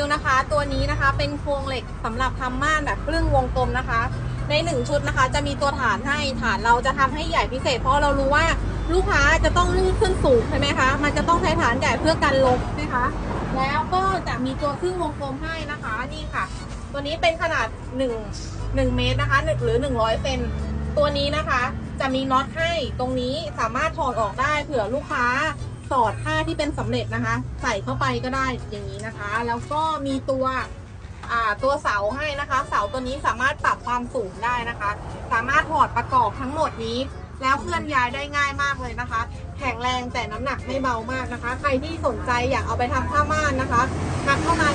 วิวนะคะ ตัวนี้นะคะเป็นโครงเหล็กสำหรับทำม่านแบบครึ่งวงกลมนะคะ ในหนึ่งชุดนะคะ จะมีตัวฐานให้ฐานเราจะทำให้ใหญ่พิเศษ เพราะเรารู้ว่าลูกค้าจะต้องลื่นขึ้นสูงใช่ไหมคะ มันจะต้องใช้ฐานใหญ่เพื่อกันลมนะคะ แล้วก็จะมีตัวครึ่งวงกลมให้นะคะนี่ค่ะ ตัวนี้เป็นขนาด1 1เมตรนะคะหนึ่งหรือ 100เซนตัวนี้นะคะ จะมีน็อตให้ตรงนี้สามารถถอดออกได้เผื่อลูกค้าสอดผ้า ที่เป็นสำเร็จนะคะ ใส่เข้าไปก็ได้อย่างนี้นะคะ แล้วก็มีตัวอ่าตัวเสาให้นะคะ เสาตัวนี้สามารถปรับความสูงได้นะคะ สามารถถอดประกอบทั้งหมดนี้ แล้วเคลื่อนย้ายได้ง่ายมากเลยนะคะ แข็งแรงแต่น้ำหนักไม่เบามากนะคะ ใครที่สนใจอยากเอาไปทำผ้าม่านนะคะทักเข้ามา